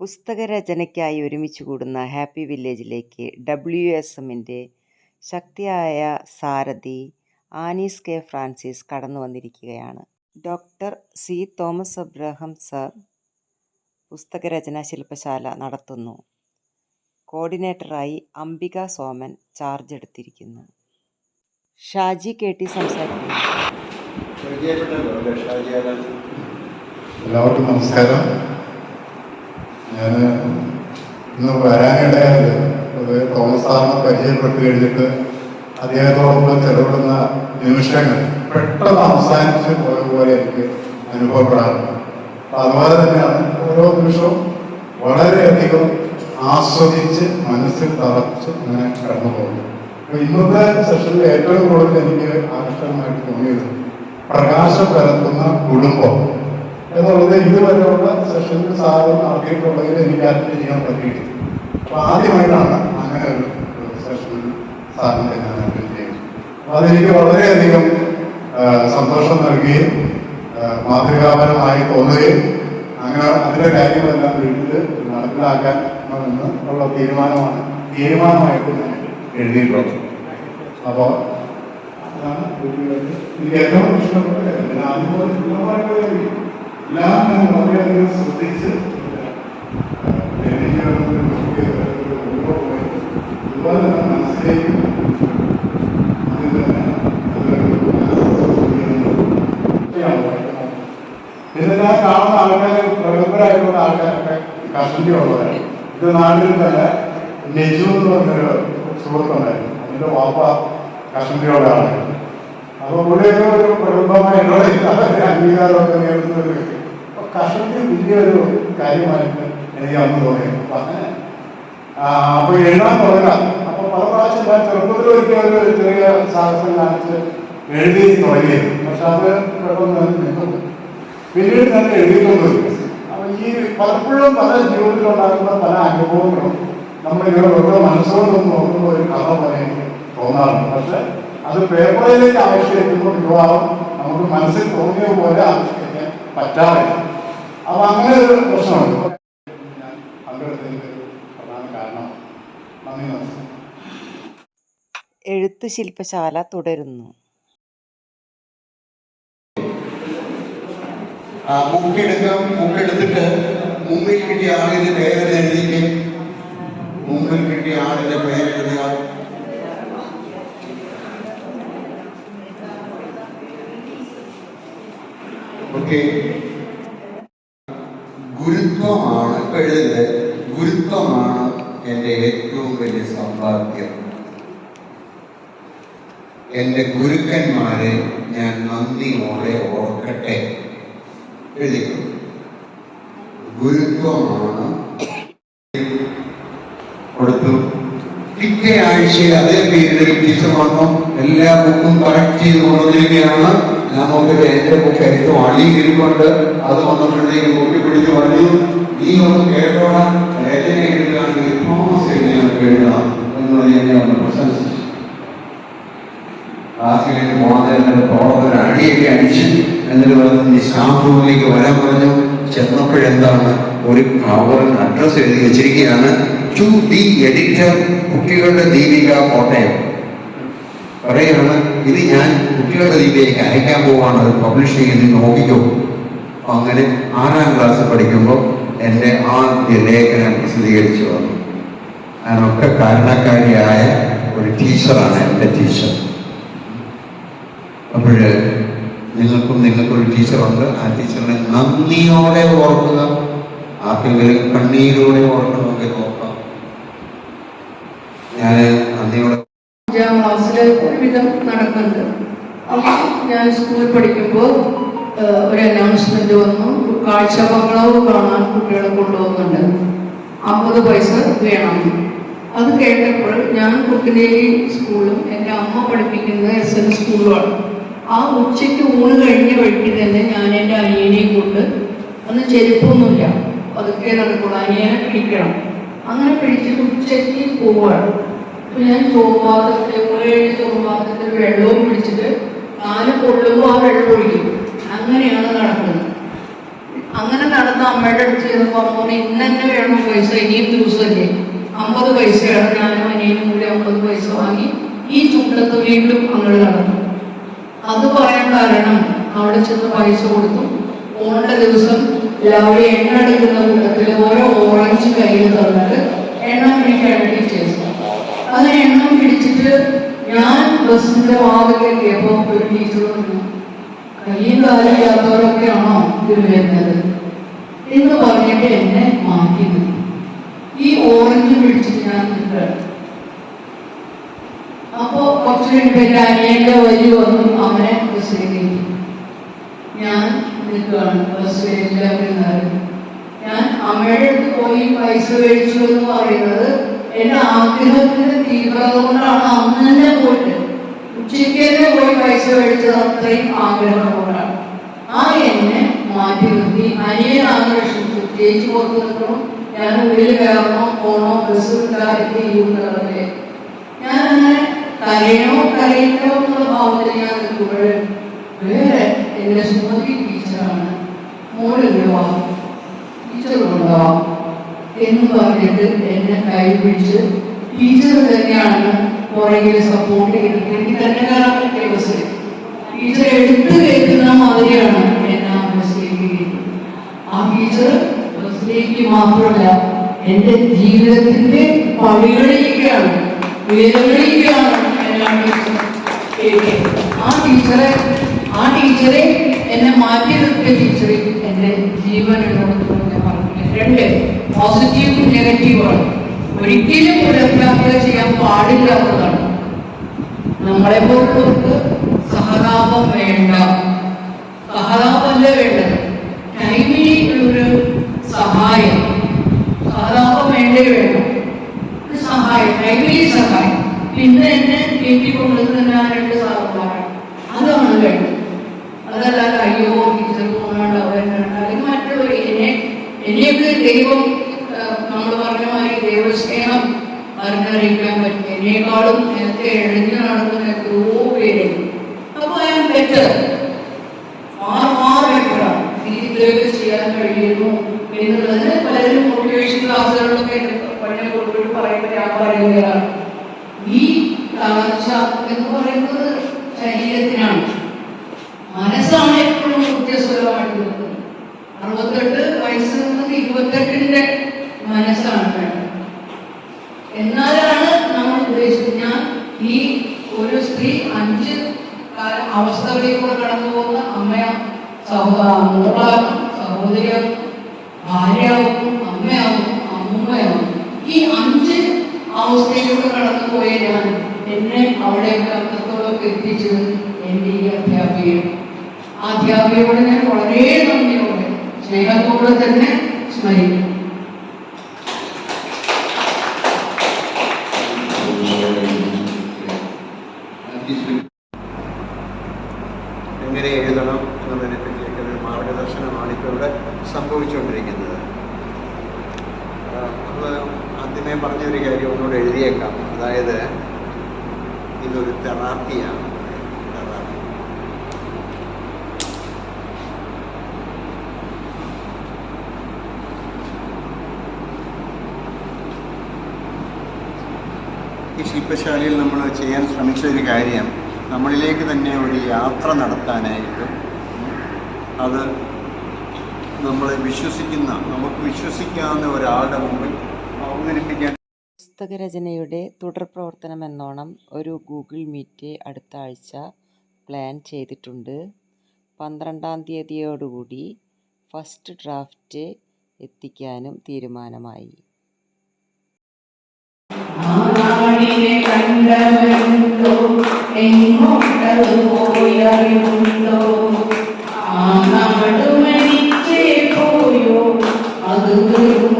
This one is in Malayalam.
പുസ്തകരചനയ്ക്കായി ഒരുമിച്ച് കൂടുന്ന ഹാപ്പി വില്ലേജിലേക്ക് ഡബ്ല്യു എസ് എമ്മിന്റെ ശക്തിയായ സാരഥി ആനീസ് കെ ഫ്രാൻസിസ് കടന്നു വന്നിരിക്കുകയാണ്. Doctor C Thomas Abraham sir പുസ്തകരചനാ ശില്പശാല നടത്തുന്നു. കോർഡിനേറ്ററായി അംബിക സോമൻ ചാർജ് എടുത്തിരിക്കുന്നു. ഷാജി കെ ടി സംസാരിക്കുന്നു. എല്ലാവർക്കും നമസ്കാരം. ഞാൻ ഇന്ന് വരാനിടയായത് അത് തോമസ് സാറിനെ പരിചയപ്പെട്ട് കഴിഞ്ഞിട്ട് അദ്ദേഹത്തോടൊപ്പം ചെലവിടുന്ന നിമിഷങ്ങൾ പെട്ടെന്ന് അവസാനിച്ച് പോയ പോലെ എനിക്ക് അനുഭവപ്പെടാറുണ്ട്. അതുപോലെ തന്നെയാണ് ഓരോ നിമിഷവും വളരെയധികം ആസ്വദിച്ച് മനസ്സിൽ തറച്ച് ഇങ്ങനെ കടന്നു പോകുന്നു ഇന്നത്തെ സെഷനിൽ ഏറ്റവും കൂടുതൽ എനിക്ക് ആകർഷകമായിട്ട് തോന്നിയത് പ്രകാശം പരത്തുന്ന കുടുംബം. എന്നുള്ളത് ഇതുവരെയുള്ള സെഷനിൽ സാറ് നടത്തിയിട്ടുള്ളതിൽ എനിക്ക് അറ്റൻഡ് ചെയ്യാൻ പറ്റിയിട്ടില്ല. അപ്പൊ ആദ്യമായിട്ടാണ് അങ്ങനെ ഒരു സെഷനിൽ സാറിനെ ഞാൻ അറ്റൻഡ് ചെയ്യുന്നത്. അപ്പൊ അതെനിക്ക് വളരെയധികം സന്തോഷം നൽകുകയും മാതൃകാപരമായി തോന്നുകയും അങ്ങനെ അതിന്റെ കാര്യങ്ങളെല്ലാം വീട്ടിൽ നടപ്പിലാക്കാൻ ഉള്ള തീരുമാനമാണ് തീരുമാനമായിട്ട് ഞാൻ എഴുതിയിട്ടുള്ളത്. അപ്പോൾ അതാണ് എനിക്ക് ഏറ്റവും ഇഷ്ടപ്പെട്ട ഇഷ്ടമായിട്ടുള്ള കാര്യം എല്ലാം ഞാൻ വളരെയധികം ശ്രദ്ധിച്ച് അതുപോലെ തന്നെ മനസ്സിലേക്ക് ഞാൻ കാണുന്ന ആൾക്കാർ പ്രഗത്ഭരായിട്ടുള്ള ആൾക്കാരൊക്കെ കസ്റ്റഡി ഉള്ളവരാണ്. ഇത് നാട്ടിൽ തന്നെ നെജു എന്ന് പറഞ്ഞൊരു സുഹൃത്തുണ്ടായിരുന്നു. അതിന്റെ വാപ്പ കസ്റ്റഡിയുള്ള ആളായിരുന്നു. അപ്പൊ ഇവിടെയൊക്കെ ഒരു പ്രഗത്ഭമായ അംഗീകാരമൊക്കെ നേരിടുന്ന ഒരു വ്യക്തി. കസ്റ്റഡി വലിയൊരു കാര്യമായിട്ട് എനിക്ക് അന്ന് തോന്നി അപ്പൊ അങ്ങനെ അപ്പൊ എഴുതാൻ തുടങ്ങാം. അപ്പൊ പല പ്രാവശ്യം ഞാൻ ചെറുപ്പത്തിൽ ഒരിക്കൽ ഒരു ചെറിയ സാഹസം കാണിച്ച് എഴുതി തുടങ്ങിയത് പക്ഷെ അത് പെട്ടെന്ന് നിൽക്കുന്നു പിന്നീട് ഞാൻ എഴുതിയിട്ടൊന്നുമില്ല അപ്പൊ ഈ പലപ്പോഴും പല ജീവിതത്തിലുണ്ടാകുന്ന പല അനുഭവങ്ങളും നമ്മളിങ്ങനെ വെറുതെ മനസ്സുകൊണ്ടൊന്നും നോക്കുമ്പോൾ ഒരു കഥ പോലെ എനിക്ക് തോന്നാറുണ്ട്. പക്ഷെ അത് പേപ്പറിലേക്ക് ആവിഷ്കരിക്കുമ്പോൾ വിവാഹം നമുക്ക് മനസ്സിൽ തോന്നിയ പോലെ ആവിഷ്കരിക്കാൻ പറ്റാറില്ല. അപ്പൊ അങ്ങനെ ഒരു പ്രശ്നമുണ്ട്. ഞാൻ പങ്കെടുത്തതിന്റെ ഒരു പ്രധാന കാരണം നന്ദി നമസ്കാരം. എഴുത്ത് ശില്പശാല തുടരുന്നു. ആ മുക്കെടുത്തിട്ട് മുമ്പിൽ കിട്ടിയ ആളിന്റെ പേര് എഴുതിക്ക് മുമ്പിൽ കിട്ടിയ ആളിന്റെ പേര് എഴുതുക. ഓക്കെ. ഗുരുത്വമാണ് എഴുതുന്നത് ഗുരുത്വമാണ് എന്റെ ഏറ്റവും വലിയ സമ്പാദ്യം എന്റെ ഗുരുക്കന്മാരെ ഞാൻ നന്ദിയോടെ ഓർക്കട്ടെ. എഴുതിക്കും. ഗുരുത്വമാണ്. കൊടുത്തു. പിറ്റേ ആഴ്ചയിൽ അതേ പേരിൽ ടീച്ചർ എല്ലാ ബുക്കും കറക്റ്റ് ചെയ്ത് കൊണ്ടുവന്നിരിക്കുകയാണ്. നോക്കിയത് എന്റെ ബുക്ക് ഏറ്റവും അടിയിരിപ്പുണ്ട് അത് വന്നപ്പോഴത്തേക്ക് പിടിച്ച് പറഞ്ഞു നീ ഒന്ന് കേട്ടോടാ നമുക്ക് എന്നെ അടിയൊക്കെ അടിച്ചു എന്നിട്ട് പറഞ്ഞു വരാൻ പറഞ്ഞു. ചെന്നപ്പോഴെന്താണ്? ഒരു കവറിൽ എഴുതി വെച്ചിരിക്കുകയാണ്. ടു ദി എഡിറ്റർ കുട്ടികളുടെ ദീപിക കോട്ടയം. പറയുകയാണ് ഇത് ഞാൻ കുട്ടികളുടെ രീതിയിലേക്ക് അയക്കാൻ പോവാണ്. അത് പബ്ലിഷ് ചെയ്ത് നോക്കിക്കോ. അങ്ങനെ ആറാം ക്ലാസ് പഠിക്കുമ്പോൾ എന്റെ ആദ്യ ലേഖനം പ്രസിദ്ധീകരിച്ചു വന്നു. അതിനൊക്കെ കാരണക്കാരിയായ ഒരു ടീച്ചറാണ് എന്റെ ടീച്ചർ. അപ്പോഴ് നിങ്ങൾക്കും നിങ്ങൾക്കൊരു ടീച്ചറുണ്ട്. ആ ടീച്ചറിനെ നന്ദിയോടെ ഓർക്കുക. ആർക്കെങ്കിലും കണ്ണീരോടെ ഓർക്കണമെങ്കിൽ ഓർക്കാം. ഞാൻ നന്ദിയോടെ അഞ്ചാം ക്ലാസ്സിൽ ഒരുവിധം നടക്കുന്നുണ്ട്. അപ്പോൾ ഞാൻ സ്കൂളിൽ പഠിക്കുമ്പോൾ ഒരു അനൗൺസ്മെന്റ് വന്നു. കാഴ്ച ബംഗ്ലാവ് കാണാൻ കുട്ടികളെ കൊണ്ടുപോകുന്നുണ്ട്. അമ്പത് പൈസ വേണം. അത് കേട്ടപ്പോൾ ഞാൻ കുട്ടിനേരി സ്കൂളും എന്റെ അമ്മ പഠിപ്പിക്കുന്ന എസ് എൻ സ്കൂളുമാണ് ആ ഉച്ചയ്ക്ക് ഊണ് കഴിഞ്ഞ വഴിക്ക് തന്നെ ഞാൻ എന്റെ അനിയനെയും കൊണ്ട് അന്ന് ചെരുപ്പൊന്നുമില്ല. അതൊക്കെ നടക്കുള്ളൂ അനിയനെ പിടിക്കണം. അങ്ങനെ പിടിച്ചിട്ട് ഉച്ചയ്ക്ക് പോവുകയാണ് ഞാൻ ചോപാത്രത്തിൽ മുളയിൽ ചോപാത്രത്തിൽ വെള്ളവും പിടിച്ചിട്ട് കാൽ കൊള്ളുമ്പോൾ ആ വെള്ളം ഒഴിക്കും. അങ്ങനെയാണ് നടക്കുന്നത്. അങ്ങനെ നടന്ന അമ്മയുടെ അടുത്ത് ചെന്നപ്പോൾ അമ്മ പറഞ്ഞു ഇന്ന് വേണം പൈസ ഇനിയും ദിവസമല്ലേ അമ്പത് പൈസയാണ് ഞാനും അനിയനും കൂടി അമ്പത് പൈസ വാങ്ങി ഈ ചുണ്ടത്ത് വീണ്ടും അങ്ങോട്ട് നടന്നു. അത് പറയാൻ കാരണം അവിടെ ചെന്ന് പൈസ കൊടുത്തു. പോകേണ്ട ദിവസം രാവിലെ എണ്ണ എടുക്കുന്ന കൂട്ടത്തിൽ ഓരോ ഓറഞ്ച് കയ്യിൽ തന്നിട്ട് എണ്ണ പിടിക്കാണ് ടീച്ചേഴ്സ് അത് എണ്ണം പിടിച്ചിട്ട് ഞാൻ ബസ്സിന്റെ വാതിലെത്തിയപ്പോ ഒരു ടീച്ചർ പറഞ്ഞു കയ്യും കാലും ഇല്ലാത്തവരൊക്കെയാണോ ഇത് വരുന്നത്? എന്ന് പറഞ്ഞിട്ട് എന്നെ മാറ്റി. ഈ ഓറഞ്ച് പിടിച്ചിട്ട് ഞാൻ നിൽക്കുകയാണ് അപ്പോ കുറച്ച് കഴിഞ്ഞിട്ട് എന്റെ അനിയന്റെ വരി വന്നു അവനെ ബസ്സിലേക്ക് ഞാൻ നിൽക്കുകയാണ് ബസ് എല്ലാവരും ഞാൻ അമ്മയുടെ അടുത്ത് പോയി പൈസ മേടിച്ചു എന്ന് പറയുന്നത് എന്റെ ആഗ്രഹത്തിന്റെ തീവ്രത കൊണ്ടാണ് അന്ന് തന്നെ പോയിട്ട് ഉച്ചയ്ക്ക് തന്നെ പോയി പൈസ മേടിച്ചത് അത്രയും ആഗ്രഹം കൊണ്ടാണ്. ആ എന്നെ മാറ്റി നിർത്തി. അനിയനാണ് വിഷമിച്ചു. ചേച്ചി പുറത്ത് നിൽക്കണം ഞാൻ ഉള്ളിൽ കയറണോ പോണോ ബസ് കിട്ടാതെ ചെയ്യുന്നതല്ലേ ഞാൻ അങ്ങനെ കരയണോ കരയണോ എന്നുള്ള ഭാവത്തിൽ ഞാൻ നിൽക്കുമ്പോൾ വേറെ എന്റെ സുമതി ടീച്ചറാണ്. മോളിവിടെ വാ. ടീച്ചർ കൊണ്ടുപോവാം എന്ന് പറഞ്ഞിട്ട് എന്നെ കൈ പിടിച്ച് ടീച്ചർ തന്നെയാണ് പുറകിൽ സപ്പോർട്ട് ചെയ്തത് എനിക്ക് തന്നെ കയറാൻ പറ്റിയ ബസ്സിൽ ടീച്ചർ എടുത്തു കയറ്റുന്ന മാതിരിയാണ് എന്നെ ആ ബസ്സിലേക്ക് കയറ്റുന്നത് ആ ടീച്ചർ ബസ്സിലേക്ക് മാത്രമല്ല എന്റെ ജീവിതത്തിന്റെ പടികളിലേക്കാണ് വേദങ്ങളിലേക്കാണ് എല്ലാം ആ ടീച്ചറെ ആ ടീച്ചറെ എന്നെ മാറ്റി നിർത്തിയ ടീച്ചറെ എന്റെ ജീവനുള്ളതെന്ന് ഞാൻ പറഞ്ഞില്ല രണ്ട് പോസിറ്റീവും നെഗറ്റീവാണ് ഒരിക്കലും ഒരു അധ്യാപക ചെയ്യാൻ പാടില്ലാത്തതാണ് നമ്മളെ പോലുള്ളവർക്ക് സഹതാപം വേണ്ട. സഹതാപമല്ല വേണ്ടത്. ടൈമിലി ഒരു സഹായം. സഹതാപം വേണ്ടേ വേണം ഒരു സഹായം. ടൈമിലി സഹായം. പിന്നെ എന്നെ കയറ്റിക്കൊണ്ടുവരുന്ന ആ രണ്ട് സാധനമാണ് അതാണ് വേണ്ടത്. അതല്ലാതെ അയ്യോ ടീച്ചർ പോകാണ്ട് വേണ്ട അല്ലെങ്കിൽ മറ്റുള്ളവർ എന്നെ എന്നെയൊക്കെ ദൈവം നമ്മൾ പറഞ്ഞ മാതിരി ദൈവസ്നേഹം അറിഞ്ഞറിയിക്കാൻ പറ്റും എന്നെക്കാളും നേരത്തെ എഴുതി നടക്കുന്ന എത്രയോ പേരുണ്ട്. അപ്പൊ ഐ എം ബെറ്റർ ചെയ്യാൻ കഴിയുന്നു എന്നുള്ളത് പലരും മോട്ടിവേഷൻ ക്ലാസ്സുകളിലൊക്കെ പഠനം കൊടുത്തിട്ട് പറയുന്ന ഞാൻ പറയുകയാണ് ഈ തളർച്ച എന്ന് പറയുന്നത് ശരീരത്തിനാണ്. മനസ്സാണ് എപ്പോഴും കൃത്യസ്വരമായിട്ട് അറുപത്തെട്ട് വയസ്സിൽ നിന്ന് ഇരുപത്തെട്ടിന്റെ മനസ്സാണ് വേണ്ടത് എന്നാലാണ് നമ്മൾ ഉദ്ദേശിച്ചത് ഞാൻ ഈ ഒരു സ്ത്രീ അഞ്ച് കാല- അവസ്ഥകളിലൂടെ കടന്നു പോകുന്ന അമ്മയ സഹോദരാകും സഹോദരിയാകും ഭാര്യയാകും അമ്മയാകും അമ്മൂമ്മയാകും. ഈ അഞ്ച് അവസ്ഥയിലൂടെ കടന്നു പോയ ഞാൻ എന്നെ അവിടെ അത്രത്തോളം എത്തിച്ചത് എന്റെ ഈ അധ്യാപികയാണ് അധ്യാപികയോട് ഞാൻ വളരെ നന്ദിയോടെ സ്നേഹത്തോടെ തന്നെ സ്മരിക്കും ഇതൊരു തെറാപ്പിയാണ് തെറാപ്പി ഈ ശില്പശാലയിൽ നമ്മൾ ചെയ്യാൻ ശ്രമിച്ച ഒരു കാര്യം നമ്മളിലേക്ക് തന്നെ ഒരു യാത്ര നടത്താനായിട്ട് അത് നമ്മളെ വിശ്വസിക്കുന്ന നമുക്ക് വിശ്വസിക്കാവുന്ന ഒരാളുടെ മുമ്പിൽ അവതരിപ്പിക്കാൻ പുസ്തകരചനയുടെ തുടർ പ്രവർത്തനമെന്നോണം ഒരു ഗൂഗിൾ മീറ്റ് അടുത്ത ആഴ്ച പ്ലാൻ ചെയ്തിട്ടുണ്ട്. പന്ത്രണ്ടാം തീയതിയോടുകൂടി ഫസ്റ്റ് ഡ്രാഫ്റ്റ് എത്തിക്കാനും തീരുമാനമായി. ആ പോയോ? അത്